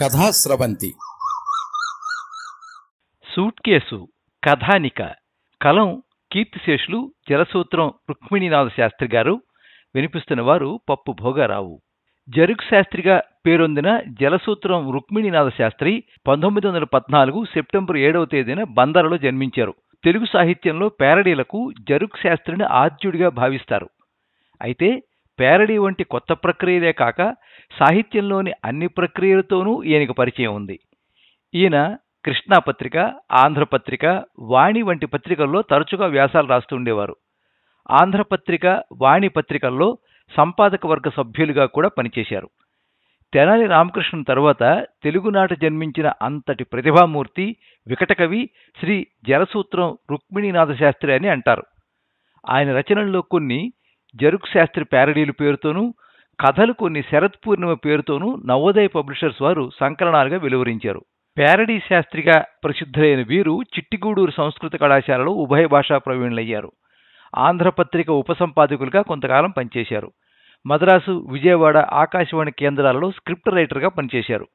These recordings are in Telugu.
కథాస్రవంతి. సూట్ కేసు కథానిక కలం కీర్తిశేషులు జలసూత్రం రుక్మిణీనాథ శాస్త్రి గారు వినిపిస్తున్న వారు పప్పు భోగారావు. జరుగు శాస్త్రిగా పేరొందిన జలసూత్రం రుక్మిణీనాథ శాస్త్రి పంతొమ్మిది వందల పద్నాలుగు సెప్టెంబర్ ఏడవ తేదీన బందరలో జన్మించారు. తెలుగు సాహిత్యంలో పేరడీలకు జరుగు శాస్త్రిని ఆద్యుడిగా భావిస్తారు. అయితే పేరడీ వంటి కొత్త ప్రక్రియలే కాక సాహిత్యంలోని అన్ని ప్రక్రియలతోనూ ఈయనకు పరిచయం ఉంది. ఈయన కృష్ణా పత్రిక ఆంధ్రపత్రిక వాణి వంటి పత్రికల్లో తరచుగా వ్యాసాలు రాస్తుండేవారు ఆంధ్రపత్రిక వాణి పత్రికల్లో సంపాదక వర్గ సభ్యులుగా కూడా పనిచేశారు. తెనాలి రామకృష్ణన్ తరువాత తెలుగునాట జన్మించిన అంతటి ప్రతిభామూర్తి వికటకవి శ్రీ జలసూత్రం రుక్మిణీనాథ శాస్త్రి అని అంటారు. ఆయన రచనల్లో కొన్ని జరుక్ శాస్త్రి ప్యారడీలు పేరుతోనూ కథలు కొన్ని శరత్ పూర్ణిమ పేరుతోనూ నవోదయ పబ్లిషర్స్ వారు సంకలనాలుగా వెలువరించారు. ప్యారడీ శాస్త్రిగా ప్రసిద్ధులైన వీరు చిట్టిగూడూరు సంస్కృత కళాశాలలో ఉభయ భాషా ప్రవీణులయ్యారు. ఆంధ్రపత్రిక ఉపసంపాదకులుగా కొంతకాలం పనిచేశారు. మద్రాసు విజయవాడ ఆకాశవాణి కేంద్రాలలో స్క్రిప్ట్ రైటర్గా పనిచేశారు.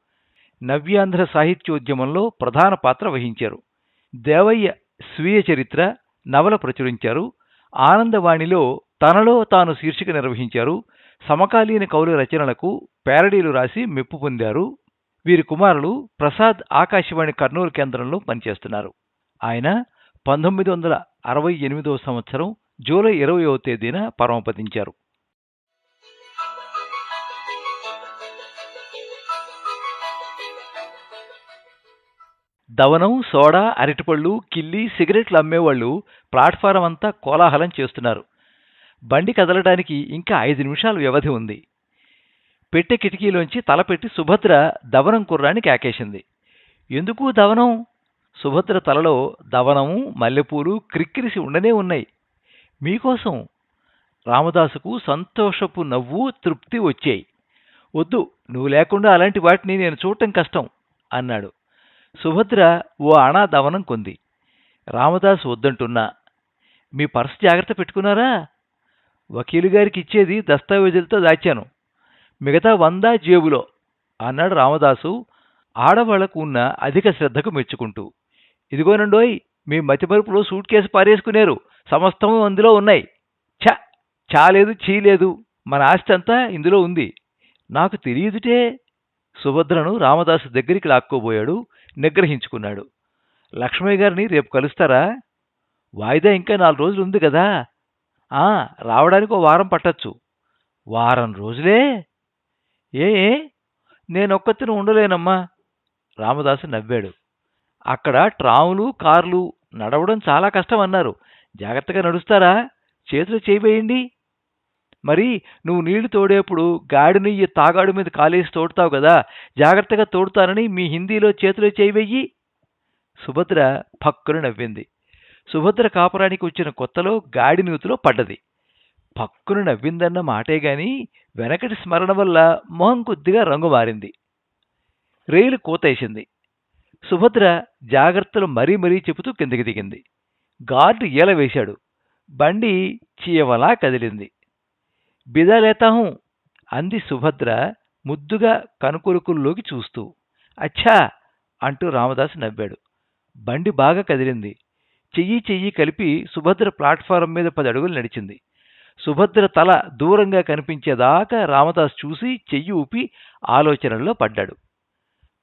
నవ్యాంధ్ర సాహిత్యోద్యమంలో ప్రధాన పాత్ర వహించారు. దేవయ్య స్వీయ చరిత్ర నవల ప్రచురించారు. ఆనందవాణిలో తనలో తాను శీర్షిక నిర్వహించారు. సమకాలీన కవుల రచనలకు ప్యారడీలు రాసి మెప్పు పొందారు. వీరి కుమారులు ప్రసాద్ ఆకాశవాణి కర్నూలు కేంద్రంలో పనిచేస్తున్నారు. ఆయన పంతొమ్మిది వందల అరవై ఎనిమిదవ సంవత్సరం జూలై ఇరవయవ తేదీన పరమపదించారు. దవనం సోడా అరటిపళ్ళు కిల్లి సిగరెట్లు అమ్మేవాళ్ళు ప్లాట్ఫారం అంతా కోలాహలం చేస్తున్నారు. బండి కదలడానికి ఇంకా ఐదు నిమిషాలు వ్యవధి ఉంది. పెట్టె కిటికీలోంచి తలపెట్టి సుభద్ర దవనం కుర్రాన్ని కేకేసింది. ఎందుకు దవనం? సుభద్ర తలలో దవనము మల్లెపూలు క్రిక్కిరిసి ఉండనే ఉన్నాయి. మీకోసం రామదాసుకు సంతోషపు నవ్వు తృప్తి వచ్చాయి. వద్దు నువ్వు లేకుండా అలాంటి వాటిని నేను చూడటం కష్టం అన్నాడు. సుభద్ర ఓ అణా దవనం కొంది. రామదాసు వద్దంటున్నా. మీ పర్స్ జాగ్రత్త పెట్టుకున్నారా? వకీలు గారికి ఇచ్చేది దస్తావేజులతో దాచాను. మిగతా వంద జేబులో అన్నాడు రామదాసు ఆడవాళ్ళకు ఉన్న అధిక శ్రద్ధకు మెచ్చుకుంటూ. ఇదిగోనండోయ్ మీ మతిమరుపులో సూట్ కేసు పారేసుకునేరు. సమస్తము అందులో ఉన్నాయి. ఛ! చాలేదు చీలేదు మన ఆస్తి అంతా ఇందులో ఉంది. నాకు తెలియదుటే. సుభద్రను రామదాసు దగ్గరికి లాక్కోబోయాడు నిగ్రహించుకున్నాడు. లక్ష్మయ్య గారిని రేపు కలుస్తారా? వాయిదా ఇంకా నాలుగు రోజులు ఉంది కదా. రావడానికి ఓ వారం పట్టచ్చు. వారం రోజులే? ఏ నేనొక్కతిని ఉండలేనమ్మా. రామదాసు నవ్వాడు. అక్కడ ట్రాములు కార్లు నడవడం చాలా కష్టం అన్నారు జాగ్రత్తగా నడుస్తారా? చేతులు చేయబేయండి మరి నువ్వు నీళ్ళు తోడేప్పుడు గాడిని ఈ తాగాడు మీద కాలేసి తోడుతావు కదా. జాగ్రత్తగా తోడుతానని మీ హిందీలో చేతులు చేయబెయ్యి సుభద్ర పక్కున నవ్వింది. సుభద్ర కాపురానికి వచ్చిన కొత్తలో గాడినూతిలో పడ్డది. పక్కున నవ్విందన్న మాటే గాని వెనకటి స్మరణ వల్ల మొహం కొద్దిగా రంగు మారింది. రైలు కూతేసింది. సుభద్ర జాగ్రత్తలు మరీ మరీ చెబుతూ కిందకి దిగింది. గార్డు ఈల వేశాడు. బండి చీయవలా కదిలింది. బిదాలేతాహు అంది సుభద్ర ముద్దుగా కనుకొరుకుల్లోకి చూస్తూ. అచ్చా! అంటూ రామదాసు నవ్వాడు. బండి బాగా కదిలింది. చెయ్యి చెయ్యి కలిపి సుభద్ర ప్లాట్ఫారం మీద పది అడుగులు నడిచింది. సుభద్ర తల దూరంగా కనిపించేదాకా రామదాస్ చూసి చెయ్యి ఊపి ఆలోచనల్లో పడ్డాడు.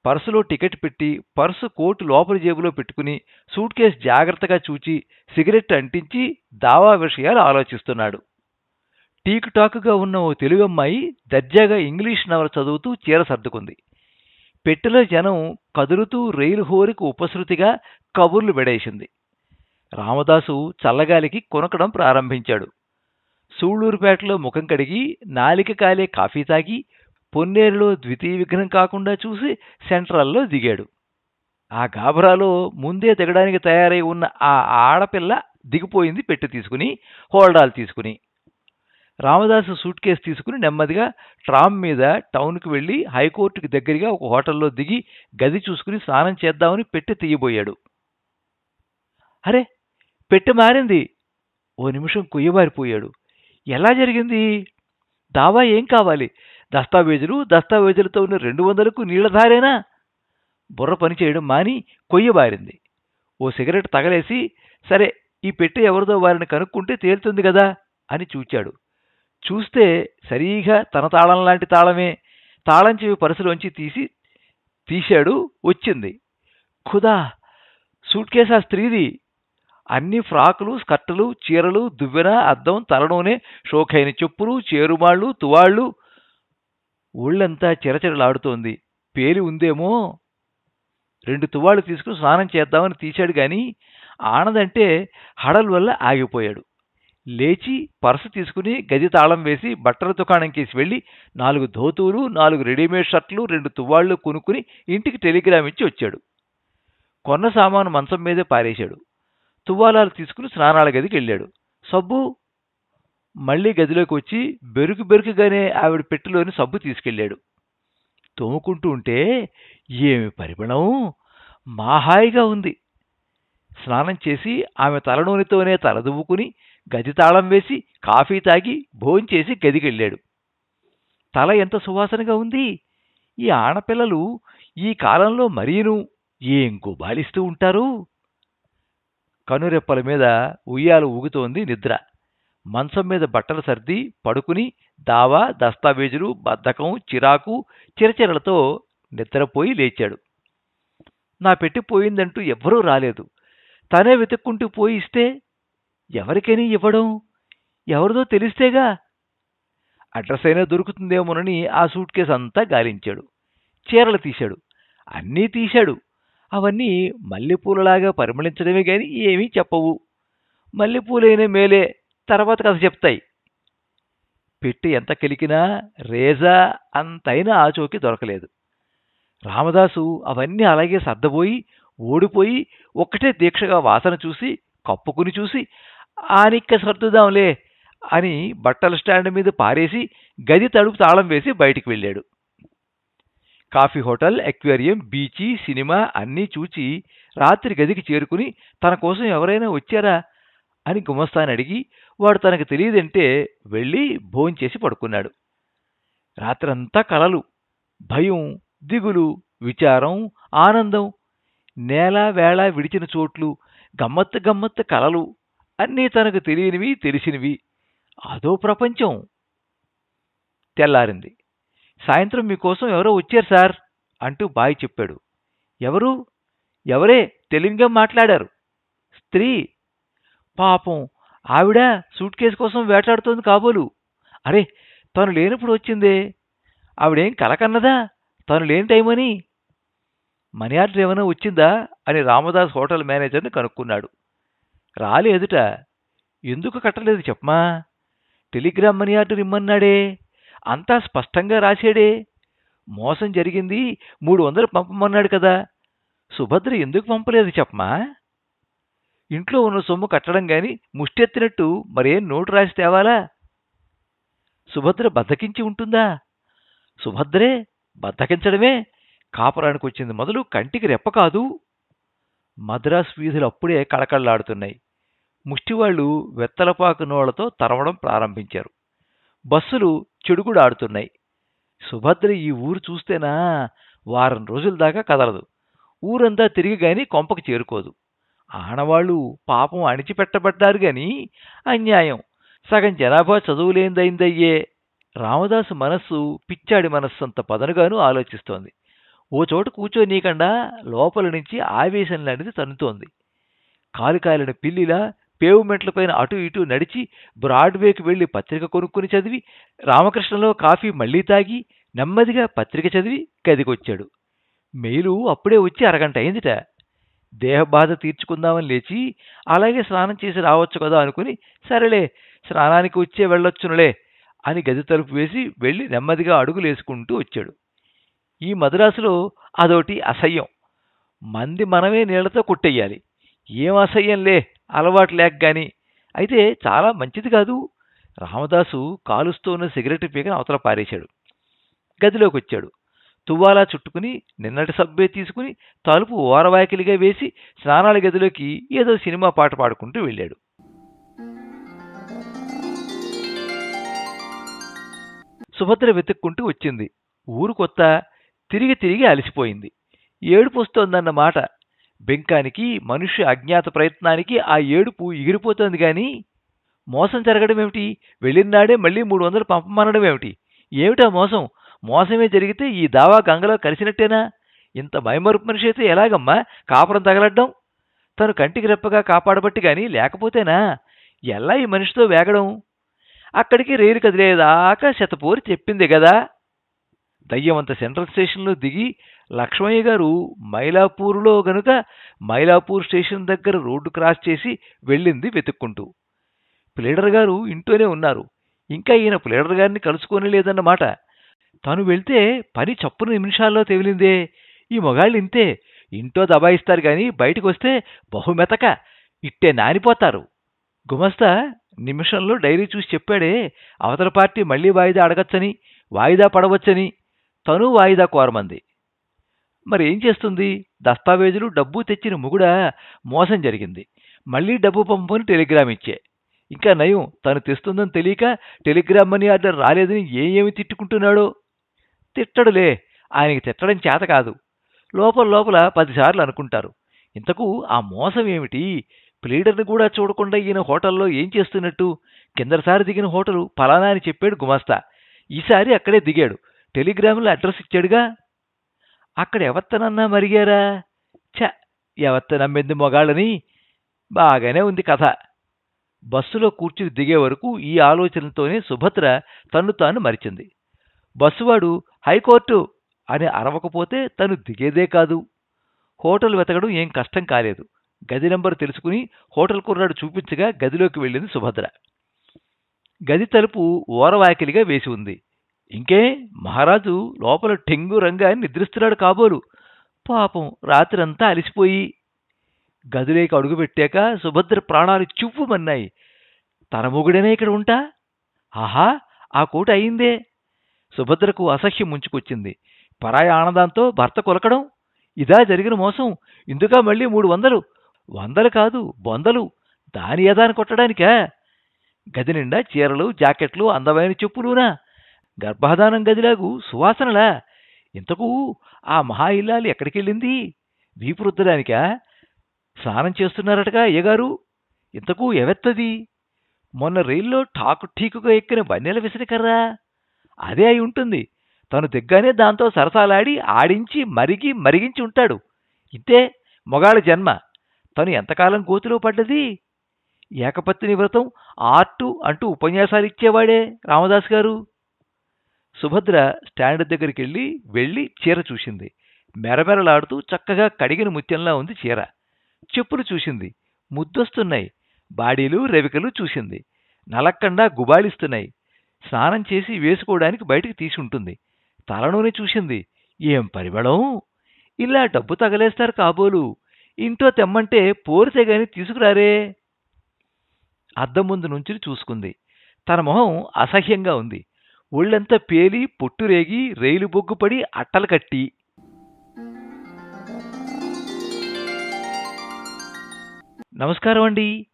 పర్సులో టికెట్ పెట్టి పర్సు కోటు లోపలి జేబులో పెట్టుకుని సూట్ కేసు జాగ్రత్తగా చూచి సిగరెట్ అంటించి దావా విషయాలు ఆలోచిస్తున్నాడు. టీక్ టాక్గా ఉన్న ఓ తెలుగు అమ్మాయి దర్జాగా ఇంగ్లీష్ నవల చదువుతూ చీర సర్దుకుంది. పెట్టెలో జనం కదులుతూ రైలు హోరికి ఉపశృతిగా కబుర్లు వెడేసింది. రామదాసు చల్లగాలికి కొనకడం ప్రారంభించాడు. సూళ్ళూరుపేటలో ముఖం కడిగి నాలిక కాలే కాఫీ తాగి పొన్నేరులో ద్వితీయ విఘ్నం కాకుండా చూసి సెంట్రల్లో దిగాడు. ఆ గాబరాలో ముందే దిగడానికి తయారై ఉన్న ఆ ఆడపిల్ల దిగిపోయింది పెట్టి తీసుకుని హోల్డాలు తీసుకుని. రామదాసు సూట్ కేసు తీసుకుని నెమ్మదిగా ట్రామ్ మీద టౌన్కి వెళ్ళి హైకోర్టుకి దగ్గరగా ఒక హోటల్లో దిగి గది చూసుకుని స్నానం చేద్దామని పెట్టి తీయబోయాడు. అరే పెట్టె మారింది. ఓ నిమిషం కుయ్యబారిపోయాడు. ఎలా జరిగింది? దావా ఏం కావాలి? దస్తావేజులు దస్తావేజులతో ఉన్న రెండు వందలకు నీళ్ళధారేనా బుర్ర పని చేయడం మాని కొయ్యబారింది. ఓ సిగరెట్ తగలేసి సరే ఈ పెట్టె ఎవరిదో వారిని కనుక్కుంటే తేలుతుంది కదా అని చూచాడు. చూస్తే సరిగా తన తాళం లాంటి తాళమే. తాళం చెవి పరుసులోంచి తీసి తీశాడు వచ్చింది. ఖుదా! సూట్ కేసు ఆ స్త్రీది? అన్ని ఫ్రాకులు స్కర్టులు చీరలు దువ్వెన అద్దం తలనూనె షోఖైన చెప్పులు చేరుమాళ్ళు తువాళ్ళు. ఒళ్ళంతా చిరచిరలాడుతోంది. పేలి ఉందేమో? రెండు తువాళ్ళు తీసుకుని స్నానం చేద్దామని తీశాడు గాని ఆనదంటే హడల్ వల్ల ఆగిపోయాడు. లేచి పర్సు తీసుకుని గది తాళం వేసి బట్టల దుకాణంకేసి వెళ్ళి నాలుగు ధోతులు నాలుగు రెడీమేడ్ షర్ట్లు రెండు తువ్వాళ్ళు కొనుక్కుని ఇంటికి టెలిగ్రామ్ ఇచ్చి వచ్చాడు. కొన్న సామాను మంచం మీదే పారేశాడు. తువ్వాలాలు తీసుకుని స్నానాల గదికి వెళ్ళాడు. సబ్బు మళ్ళీ గదిలోకి వచ్చి బెరుకు బెరుకుగానే ఆవిడ పెట్టెలోని సబ్బు తీసుకెళ్ళాడు. తోముకుంటూ ఉంటే ఏమి పరిమళం? మాహాయిగా ఉంది. స్నానం చేసి ఆమె తలనూనెతోనే తలదువ్వుకుని గది తాళం వేసి కాఫీ తాగి భోంచేసి గదికెళ్ళాడు తల ఎంత సువాసనగా ఉంది? ఈ ఆడపిల్లలు ఈ కాలంలో మరీను ఏం గుబాలిస్తూ ఉంటారు? కనురెప్పల మీద ఉయ్యాలు ఊగుతోంది నిద్ర. మంచం మీద బట్టలు సర్ది పడుకుని దావా దస్తావేజులు బద్ధకం చిరాకు చిరచిరలతో నిద్రపోయి లేచాడు. నా పెట్టి పోయిందంటూ ఎవ్వరూ రాలేదు. తనే వెతుక్కుంటూ పోయి ఇస్తే ఎవరికైనా ఇవ్వడం? ఎవరిదో తెలిస్తేగా? అడ్రస్ అయినా దొరుకుతుందేమోనని ఆ సూట్ కేసు అంతా గాలించాడు. చీరలు తీశాడు. అన్నీ తీశాడు. అవన్నీ మల్లెపూలలాగా పరిమళించడమే గాని ఏమీ చెప్పవు. మల్లెపూలైన మేలే తర్వాత కథ చెప్తాయి. పెట్టి ఎంత కెలికినా రేజా అంతైనా ఆచోకి దొరకలేదు. రామదాసు అవన్నీ అలాగే సర్దబోయి ఓడిపోయి ఒక్కటే దీక్షగా వాసన చూసి కప్పుకుని చూసి ఆనిక్క సర్దుదాంలే అని బట్టల స్టాండ్ మీద పారేసి గది తడుపు తాళం వేసి బయటికి వెళ్ళాడు. కాఫీ హోటల్ ఎక్వేరియం బీచి సినిమా అన్నీ చూచి రాత్రి గదికి చేరుకుని తన కోసం ఎవరైనా వచ్చారా అని గుమస్తాని అడిగి వాడు తనకు తెలియదంటే వెళ్ళి భోంచేసి పడుకున్నాడు. రాత్రంతా కలలు భయం దిగులు విచారం ఆనందం నేల వేళ విడిచిన చోట్లు గమ్మత్తు గమ్మత్తు కలలు అన్నీ తనకు తెలియనివి తెలిసినవి. అదో ప్రపంచం. తెల్లారింది. సాయంత్రం మీకోసం ఎవరో వచ్చారు సార్ అంటూ బాయ్ చెప్పాడు. ఎవరు? ఎవరే? తెలుగుగా మాట్లాడారు. స్త్రీ. పాపం. ఆవిడ సూట్ కేసు కోసం వేటాడుతోంది కాబోలు. అరే తను లేనప్పుడు వచ్చిందే. ఆవిడేం కలకన్నదా? తను లేని టైమని. మనీ ఆర్డర్ ఏమైనా వచ్చిందా? అని రామదాస్ హోటల్ మేనేజర్ని కనుక్కున్నాడు. రాలేదుట ఎందుకు కట్టలేదు చెప్పమా? టెలిగ్రామ్ మనీ ఆర్డర్ ఇమ్మన్నాడే. అంతా స్పష్టంగా రాశాడే. మోసం జరిగింది మూడు వందలు పంపమన్నాడు కదా. సుభద్ర ఎందుకు పంపలేదు చెప్పమా? ఇంట్లో ఉన్న సొమ్ము కట్టడం గాని ముష్టెత్తినట్టు మరేం నోటు రాసి తేవాలా? సుభద్ర బద్దకించి ఉంటుందా? సుభద్రే బద్దకించడమే. కాపురానికి వచ్చింది మొదలు కంటికి రెప్ప కాదు. మద్రాస్ వీధులు అప్పుడే కళకళలాడుతున్నాయి. ముష్టివాళ్ళు వెత్తలపాకు నోళ్ళతో తరవడం ప్రారంభించారు. బస్సులు చెడుగుడాడుతున్నాయి సుభద్ర ఈ ఊరు చూస్తేనా వారం రోజుల దాకా కదలదు. ఊరంతా తిరిగి గాని కొంపకు చేరుకోదు. ఆడవాళ్ళు పాపం అణిచిపెట్టబడ్డారు గాని అన్యాయం. సగం జనాభా చదువులేందైందయ్యే రామదాసు మనస్సు పిచ్చాడి మనస్సంత పదనుగాను ఆలోచిస్తోంది. ఓ చోట కూర్చోనీకండా లోపల నుంచి ఆవేశం లాంటిది తన్నుతోంది. కాలు కాలిన పిల్లిలా పేవ్మెంట్లపైన అటు ఇటు నడిచి బ్రాడ్వేకి వెళ్ళి పత్రిక కొనుక్కుని చదివి రామకృష్ణలో కాఫీ మళ్ళీ తాగి నెమ్మదిగా పత్రిక చదివి గదికొచ్చాడు. మెయిలు అప్పుడే వచ్చి అరగంట అయిందిట. దేహబాధ తీర్చుకుందామని లేచి అలాగే స్నానం చేసి రావచ్చు కదా అనుకుని సరేలే స్నానానికి వచ్చే వెళ్ళొచ్చునులే అని గది తలుపు వేసి వెళ్ళి నెమ్మదిగా అడుగులేసుకుంటూ వచ్చాడు. ఈ మద్రాసులో అదోటి అసహ్యం. మంది మనమే నీళ్ళతో కుట్టెయ్యాలి ఏం అసహ్యంలే అలవాటు లేక గాని. అయితే చాలా మంచిది కాదు. రామదాసు కాలుస్తూ ఉన్న సిగరెట్ పీకని అవతల పారేశాడు. గదిలోకి వచ్చాడు. తువ్వాలా చుట్టుకుని నిన్నటి సబ్బే తీసుకుని తలుపు ఓరవాకిలిగా వేసి స్నానాల గదిలోకి ఏదో సినిమా పాట పాడుకుంటూ వెళ్ళాడు. సుభద్ర వెతుక్కుంటూ వచ్చింది. ఊరు కొత్త తిరిగి తిరిగి అలసిపోయింది. ఏడుపు వస్తోందన్న మాట బెంకానికి మనుష్య అజ్ఞాత ప్రయత్నానికి ఆ ఏడుపు ఎగిరిపోతోంది కానీ మోసం జరగడం ఏమిటి? వెళ్ళినాడే మళ్ళీ మూడు వందలు పంపమనడం ఏమిటి? ఏమిటా మోసం? మోసమే జరిగితే ఈ దావా గంగలో కలిసినట్టేనా? ఇంత మైమరుపు మనిషి అయితే ఎలాగమ్మా? కాపురం తగలడ్డం? తను కంటికి రెప్పగా కాపాడబట్టి కానీ లేకపోతేనా? ఎలా ఈ మనిషితో వేగడం? అక్కడికి రైలు కదిలేదాకా శతపూరి చెప్పింది కదా దయ్యమంత సెంట్రల్ స్టేషన్లో దిగి లక్ష్మయ్య గారు మైలాపూర్లో గనుక మైలాపూర్ స్టేషన్ దగ్గర రోడ్డు క్రాస్ చేసి వెళ్ళింది వెతుక్కుంటూ. ప్లేడర్ గారు ఇంట్లోనే ఉన్నారు. ఇంకా ఈయన ప్లేడర్ గారిని కలుసుకొని లేదన్నమాట. తను వెళ్తే పని చప్పున నిమిషాల్లో తెగిలిందే ఈ మొగాళ్ళు ఇంతే. ఇంట్లో దబాయిస్తారు కానీ బయటకు వస్తే బహుమెతక. ఇట్టే నానిపోతారు. గుమస్తా నిమిషంలో డైరీ చూసి చెప్పాడే అవతల పార్టీ మళ్ళీ వాయిదా అడగచ్చని వాయిదా పడవచ్చని. తను వాయిదా కోరమంది. మరి ఏం చేస్తుంది? దస్తావేజులు డబ్బు తెచ్చిన ముగుడా మోసం జరిగింది. మళ్ళీ డబ్బు పంపని టెలిగ్రామ్ ఇచ్చే. ఇంకా నయం తను తెస్తుందని తెలియక టెలిగ్రామ్ మనీ ఆర్డర్ రాలేదని ఏమేమి ఏమి తిట్టుకుంటున్నాడో? తిట్టడులే ఆయనకి తిట్టడం చేత కాదు. లోపల లోపల పదిసార్లు అనుకుంటారు. ఇంతకు ఆ మోసం ఏమిటి? ప్లీడర్ని కూడా చూడకుండా ఈయన హోటల్లో ఏం చేస్తున్నట్టు? కిందసారి దిగిన హోటలు ఫలానా అని చెప్పాడు గుమాస్తా. ఈసారి అక్కడే దిగాడు. టెలిగ్రామ్లో అడ్రస్ ఇచ్చాడుగా. అక్కడ ఎవత్తనన్నా మరిగారా? ఛ ఎవత్త నమ్మింది మొగాళ్ళని? బాగానే ఉంది కథ. బస్సులో కూర్చుని దిగే వరకు ఈ ఆలోచనతోనే సుభద్ర తన్ను తాను మరిచింది. బస్సువాడు హైకోర్టు అని అరవకపోతే తను దిగేదే కాదు. హోటల్ వెతకడం ఏం కష్టం కాలేదు. గది నంబరు తెలుసుకుని హోటల్ కుర్రాడు చూపించగా గదిలోకి వెళ్ళింది సుభద్ర. గది తలుపు ఓరవాకిలిగా వేసి ఉంది. ఇంకే మహారాజు లోపల టెంగు రంగా నిద్రిస్తున్నాడు కాబోలు. పాపం రాత్రంతా అలిసిపోయి గదిలోకి అడుగుపెట్టాక సుభద్ర ప్రాణాలు చువ్వుమన్నాయి. తన మొగుడనే ఇక్కడ ఉంటా? ఆహా ఆ కూట అయిందే. సుభద్రకు అసహ్యం ముంచుకొచ్చింది. పరాయి ఆనందంతో భర్త కొలకడం? ఇదా జరిగిన మోసం. ఇందుక మళ్ళీ మూడు వందలు? వందలు కాదు బొందలు. దాని యదాన్ని కొట్టడానికా? గది నిండా చీరలు జాకెట్లు అందమైన చెప్పులునా? గర్భాధానం గదిలాగు సువాసనలా. ఇంతకు ఆ మహా ఇల్లాలు ఎక్కడికెళ్ళింది? వీపు రుద్దడానికా స్నానం చేస్తున్నారటగా అయ్యగారు. ఇంతకు ఎవెత్తది మొన్న రైల్లో ఠాకు ఠీకుగా ఎక్కిన బన్నెల విసిరికర్రా అదే అయి ఉంటుంది. తను దిగ్గానే దాంతో సరసాలాడి ఆడించి మరిగి మరిగించి ఉంటాడు. ఇంతే మొగాళ్ళ జన్మ. తను ఎంతకాలం గోతిలో పడ్డది? ఏకపత్ని వ్రతం ఆర్టు అంటూ ఉపన్యాసాలు ఇచ్చేవాడే రామదాస్ గారు. సుభద్ర స్టాండ్ దగ్గరికి వెళ్ళి వెళ్ళి చీర చూసింది. మెరమెరలాడుతూ చక్కగా కడిగిన ముత్యంలా ఉంది చీర. చెప్పులు చూసింది. ముద్దొస్తున్నాయి. బాడీలు రెవికలు చూసింది. నలక్కండా గుబాళిస్తున్నాయి. స్నానం చేసి వేసుకోవడానికి బయటికి తీసి ఉంటుంది. తలనూనె చూసింది. ఏం పరిమళం? ఇలా డబ్బు తగలేస్తారు కాబోలు. ఇంట్లో తెమ్మంటే పోరితే గాని తీసుకురారే. అద్దం ముందు నుంచి చూసుకుంది. తన మొహం అసహ్యంగా ఉంది. ఒళ్ళంతా పేలి పొట్టురేగి రైలు బొగ్గుపడి అట్టలు కట్టి. నమస్కారం అండి.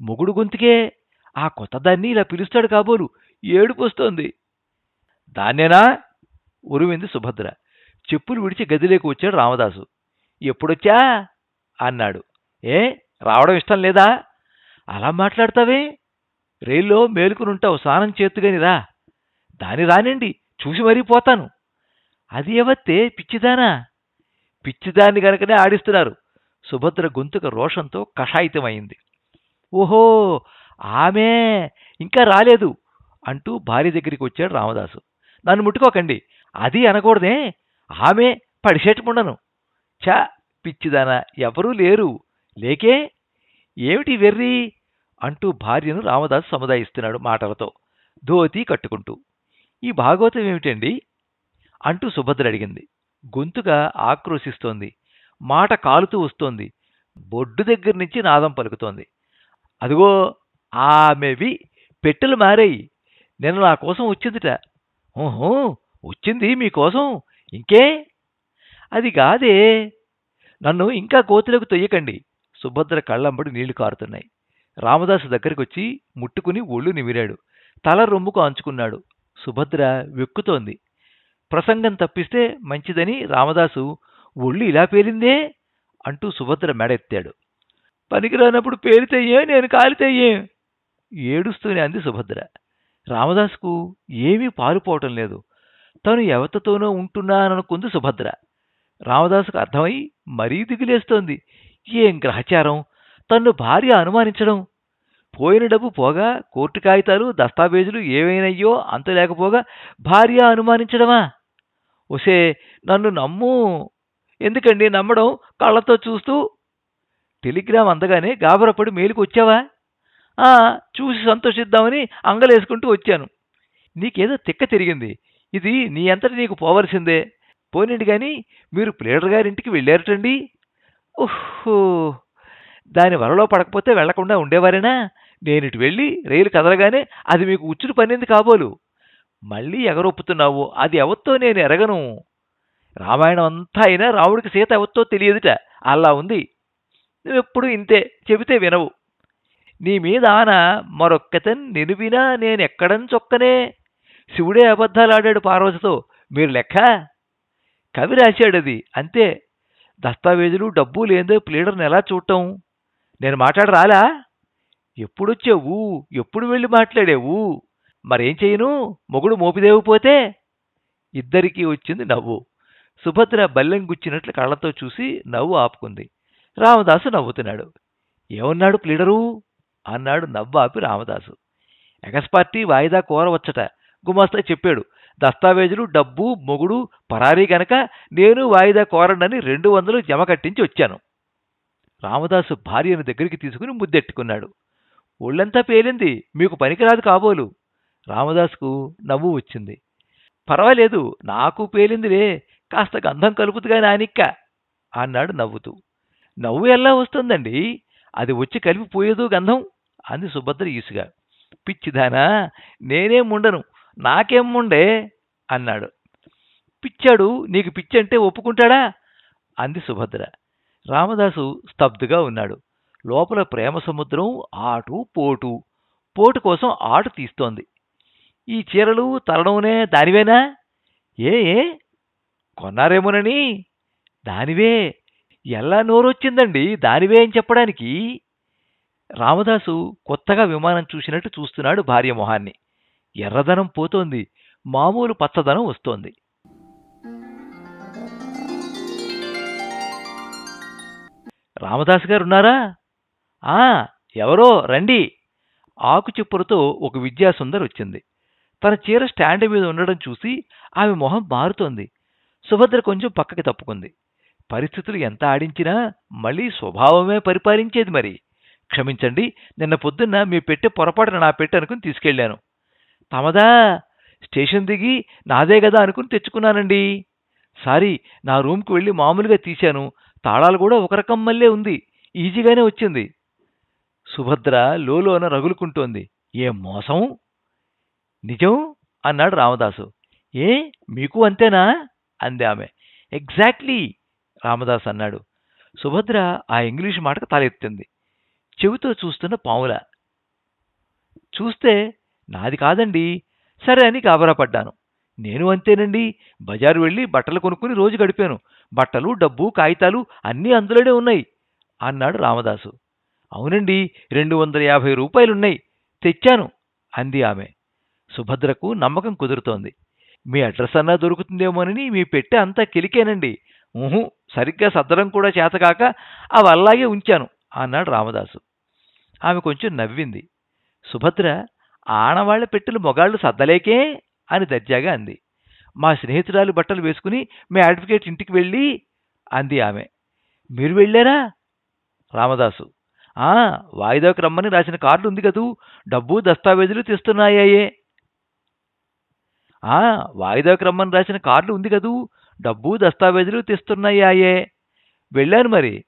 మొగుడు గొంతుకే ఆ కొత్తదాన్ని ఇలా పిలుస్తాడు కాబోలు. ఏడుపు వస్తోంది. దాన్నేనా ఉరిమింది సుభద్ర. చెప్పులు విడిచి గదిలోకి వచ్చాడు రామదాసు. ఎప్పుడొచ్చా? అన్నాడు. ఏ? రావడం ఇష్టం లేదా? అలా మాట్లాడతావే? రైల్లో మేలుకునుంటావు స్నానం చేతుగానిరా దాని రానండి చూసి మరీ పోతాను. అది ఎవత్తే పిచ్చిదానా? పిచ్చిదాన్ని గనకనే ఆడిస్తున్నారు. సుభద్ర గొంతుక రోషంతో కషాయితమైంది. ఓహో ఆమె ఇంకా రాలేదు అంటూ భార్య దగ్గరికి వచ్చాడు రామదాసు. నన్ను ముట్టుకోకండి అది అనకూడదే ఆమె పడిసేటముండను చా పిచ్చిదానా ఎవరూ లేరు. లేకే? ఏమిటి వెర్రి? అంటూ భార్యను రామదాసు సముదాయిస్తున్నాడు మాటలతో ధోతి కట్టుకుంటూ. ఈ భాగవతం ఏమిటండి? అంటూ సుభద్ర అడిగింది. గొంతుగా ఆక్రోశిస్తోంది. మాట కాలుతూ వస్తోంది. బొడ్డు దగ్గర నుంచి నాదం పలుకుతోంది. అదిగో ఆమెవి పెట్టెలు మారాయి. నిన్న నా కోసం వచ్చిందిట. ఓహో వచ్చింది మీకోసం ఇంకే? అది కాదే. నన్ను ఇంకా కోతులకు తొయ్యకండి. సుభద్ర కళ్ళంబడి నీళ్ళు కారుతున్నాయి. రామదాసు దగ్గరికి వచ్చి ముట్టుకుని ఒళ్ళు నిమిరాడు. తల రొమ్ముకు అంచుకున్నాడు. సుభద్ర వెక్కుతోంది. ప్రసంగం తప్పిస్తే మంచిదని రామదాసు ఒళ్ళు ఇలా పేలిందే అంటూ సుభద్ర మెడెత్తాడు. పనికిరానప్పుడు పేలితేయే నేను కాలితేయే ఏడుస్తూనే అంది సుభద్ర. రామదాసుకు ఏమీ పాలుపోవటం లేదు. తను ఎవతతోనో ఉంటున్నాననుకుంది సుభద్ర. రామదాసుకు అర్థమై మరీ దిగులేస్తోంది. ఏం గ్రహచారం? తన్ను భార్య అనుమానించడం పోయిన డబ్బు పోగా కోర్టు కాగితాలు దస్తావేజులు ఏవైనయ్యో అంత లేకపోగా భార్య అనుమానించడమా? ఒసే నన్ను నమ్ము. ఎందుకండి నమ్మడం కళ్ళతో చూస్తూ? టెలిగ్రామ్ అందగానే గాబరపడి మేలుకు వచ్చావా? "ఆ, చూసి సంతోషిద్దామని అంగలేసుకుంటూ వచ్చాను. నీకేదో తిక్క తిరిగింది. ఇది నీ అంతటి నీకు పోవలసిందే. పోనండి కానీ మీరు ప్లేడర్ గారింటికి వెళ్ళారటండి. ఓహో దాని వలలో పడకపోతే వెళ్ళకుండా ఉండేవారేనా? నేను ఇటు వెళ్ళి రైలు కదలగానే అది మీకు ఉచ్చురు పనింది కాబోలు. మళ్ళీ ఎగరొప్పుతున్నావు అది ఎవత్తో నేను ఎరగను? రామాయణం అంతా అయినా రాముడికి సీత ఎవత్తో తెలియదుట. అలా ఉంది. నువ్వెప్పుడు ఇంతే చెబితే వినవు. నీ మీద ఆన మరొక్కతన్ నిలువినా నేనెక్కడం చొక్కనే. శివుడే అబద్ధాలాడాడు పార్వతితో మీరు లెక్క? కవి రాశాడది అంతే. దస్తావేజులు డబ్బు లేదో ప్లీడర్ని ఎలా చూడటం? నేను మాట్లాడరాలా? ఎప్పుడొచ్చావు ఎప్పుడు వెళ్ళి మాట్లాడావు? మరేం చేయను? మొగుడు మోపిదేవు పోతే ఇద్దరికీ వచ్చింది నవ్వు. సుభద్ర బల్లెం గుచ్చినట్లు కళ్ళతో చూసి నవ్వు ఆపుకుంది. రామదాసు నవ్వుతున్నాడు. ఏమన్నాడు ప్లీడరు? అన్నాడు నవ్వు ఆపి రామదాసు. ఎగస్పార్టీ వాయిదా కోరవచ్చట. గుమాస్తా చెప్పాడు. దస్తావేజులు డబ్బు మొగుడు పరారీ గనక నేను వాయిదా కోరనని రెండు వందలు జమ కట్టించి వచ్చాను. రామదాసు భార్యను దగ్గరికి తీసుకుని ముద్దెట్టుకున్నాడు. ఒళ్ళంతా పేలింది. మీకు పనికిరాదు కాబోలు. రామదాసుకు నవ్వు వచ్చింది. పర్వాలేదు నాకు పేలిందిలే. కాస్త గంధం కలుపుతుగా నానిక్క అన్నాడు నవ్వుతూ. నవ్వు ఎలా వస్తుందండి? అది వచ్చి కలిపిపోయేదు గంధం అంది సుభద్ర ఈసుగా పిచ్చిదానా నేనేం ఉండను. నాకేం ఉండే అన్నాడు. పిచ్చాడు నీకు పిచ్చంటే ఒప్పుకుంటాడా? అంది సుభద్ర. రామదాసు స్తబ్దుగా ఉన్నాడు. లోపల ప్రేమ సముద్రం ఆటు పోటు. పోటు కోసం ఆటు తీస్తోంది. ఈ చీరలు తలనూనే దానివేనా? ఏ ఏ? కొన్నారేమోనని? దానివే. ఎలా నోరొచ్చిందండి దానివే అని చెప్పడానికి? రామదాసు కొత్తగా విమానం చూసినట్టు చూస్తున్నాడు భార్య మొహాన్ని. ఎర్రదనం పోతోంది. మామూలు పచ్చదనం వస్తోంది. రామదాస్ గారు ఉన్నారా? ఆ ఎవరో రండి. ఆకు చెప్పులతో ఒక విద్యాసుందర్ వచ్చింది. తన చీర స్టాండ్ మీద ఉండడం చూసి ఆమె మొహం మారుతోంది. సుభద్ర కొంచెం పక్కకి తప్పుకుంది. పరిస్థితులు ఎంత ఆడించినా మళ్ళీ స్వభావమే పరిపాలించేది మరి. క్షమించండి నిన్న పొద్దున్న మీ పెట్టె పొరపాటున నా పెట్టె అనుకుని తీసుకెళ్ళాను. తమదా స్టేషన్ దిగి నాదే కదా అనుకుని తెచ్చుకున్నానండి. సారీ నా రూమ్కి వెళ్ళి మామూలుగా తీశాను. తాళాలు కూడా ఒక రకం మళ్ళీ ఉంది. ఈజీగానే వచ్చింది. సుభద్ర లోలోన రగులుకుంటోంది. ఏ మోసం? నిజం? అన్నాడు రామదాసు. ఏ? మీకు అంతేనా? అంది ఆమె. ఎగ్జాక్ట్లీ రామదాస్ అన్నాడు. సుభద్ర ఆ ఇంగ్లీష్ మాటకు తలెత్తింది చెవితో చూస్తున్న పాముల. చూస్తే నాది కాదండి. సరే అని గాబరాపడ్డాను నేను అంతేనండి. బజారు వెళ్ళి బట్టలు కొనుక్కుని రోజు గడిపాను. బట్టలు డబ్బు కాగితాలు అన్నీ అందులోనే ఉన్నాయి అన్నాడు రామదాసు. అవునండి రెండు వందల యాభై రూపాయలున్నాయి. తెచ్చాను అంది ఆమె. సుభద్రకు నమ్మకం కుదురుతోంది. మీ అడ్రస్ అన్నా దొరుకుతుందేమోనని మీ పెట్టె అంతా కిలికేనండి. ఊహు సరిగ్గా సద్దడం కూడా చేతకాక అవి అలాగే ఉంచాను అన్నాడు రామదాసు. ఆమె కొంచెం నవ్వింది. సుభద్ర ఆనవాళ్ళ పెట్టెలు మొగాళ్ళు సద్దలేకే? అని దర్జాగా అంది. మా స్నేహితురాలు బట్టలు వేసుకుని మీ అడ్వకేట్ ఇంటికి వెళ్ళి అంది ఆమె. మీరు వెళ్ళారా? రామదాసు. వాయిదాకు రమ్మని రాసిన కార్డు ఉంది కదూ. డబ్బు దస్తావేజులు తెస్తున్నాయే ఆ వాయిదాకు రమ్మని రాసిన కార్డు ఉంది కదూ. డబ్బు దస్తావేజులు తెస్తున్నాయే వెళ్ళాను మరి.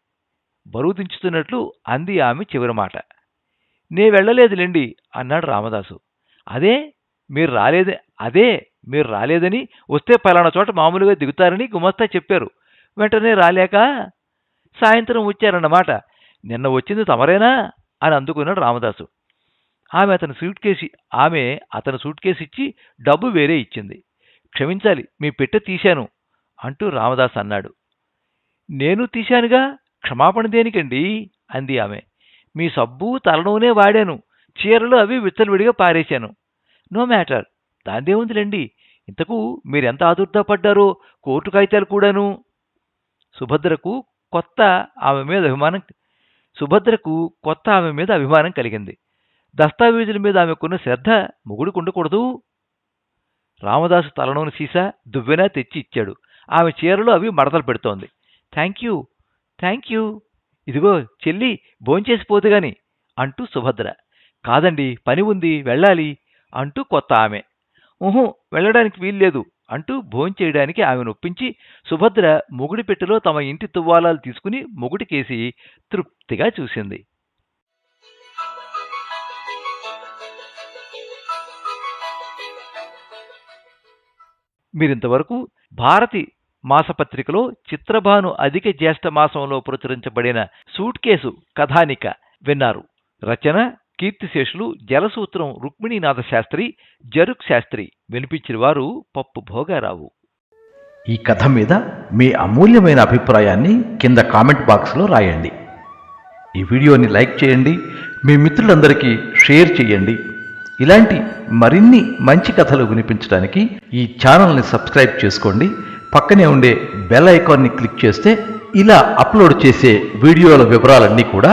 బరువు దించుతున్నట్లు అంది ఆమె చివరి మాట. నే వెళ్ళలేదులేండి అన్నాడు రామదాసు. అదే మీరు రాలేదే అదే మీరు రాలేదని వస్తే పలానా చోట మామూలుగా దిగుతారని గుమస్తా చెప్పారు. వెంటనే రాలేక సాయంత్రం వచ్చారన్నమాట. నిన్న వచ్చింది తమరేనా? అని అందుకున్నాడు రామదాసు. ఆమె అతని సూట్ కేసి ఆమె అతని సూట్ కేసు ఇచ్చి డబ్బు వేరే ఇచ్చింది. క్షమించాలి మీ పెట్టె తీశాను అంటూ రామదాస్ అన్నాడు. నేను తీశానుగా? క్షమాపణ దేనికండి? అంది ఆమె. మీ సబ్బు తలనూనే వాడాను చీరలు అవి విచ్చలవిడిగా పారేశాను. నో మ్యాటర్ దాందేముందిలేండి ఇంతకు మీరెంత ఆదుర్దాపడ్డారో కోర్టు కాగితాలు కూడాను? సుభద్రకు కొత్త ఆమె మీద అభిమానం సుభద్రకు కొత్త ఆమె మీద అభిమానం కలిగింది. దస్తావేజుల మీద ఆమెకున్న శ్రద్ధ మొగుడికి ఉండకూడదు రామదాసు తలనూని సీసా దువ్వెన తెచ్చి ఇచ్చాడు. ఆమె చీరలో అవి మడతలు పెడుతోంది. Thank you thank you. ఇదిగో చెల్లి భోంచేసిపోదు గాని అంటూ సుభద్ర. కాదండి పని ఉంది వెళ్ళాలి అంటూ కొత్త ఆమె. ఊహు వెళ్ళడానికి వీల్లేదు. అంటూ భోంచేయడానికి ఆమెను ఒప్పించి సుభద్ర మొగుడి పెట్టెలో తమ ఇంటి తువ్వాలాలు తీసుకుని మొగుడికేసి తృప్తిగా చూసింది. మీరింతవరకు భారతి మాసపత్రికలో చిత్రభాను అధిక జ్యేష్ఠ మాసంలో ప్రచురించబడిన సూట్ కేసు కథానిక విన్నారు. రచన కీర్తిశేషులు జలసూత్రం రుక్మిణీనాథ శాస్త్రి జరుక్ శాస్త్రి వినిపించిన వారు పప్పు భోగారావు. ఈ కథ మీద మీ అమూల్యమైన అభిప్రాయాన్ని కింద కామెంట్ బాక్స్లో రాయండి. ఈ వీడియోని లైక్ చేయండి మీ మిత్రులందరికీ షేర్ చేయండి. ఇలాంటి మరిన్ని మంచి కథలు వినిపించడానికి ఈ ఛానల్ని సబ్స్క్రైబ్ చేసుకోండి. పక్కనే ఉండే బెల్ ఐకాన్ని క్లిక్ చేస్తే ఇలా అప్లోడ్ చేసే వీడియోల వివరాలన్నీ కూడా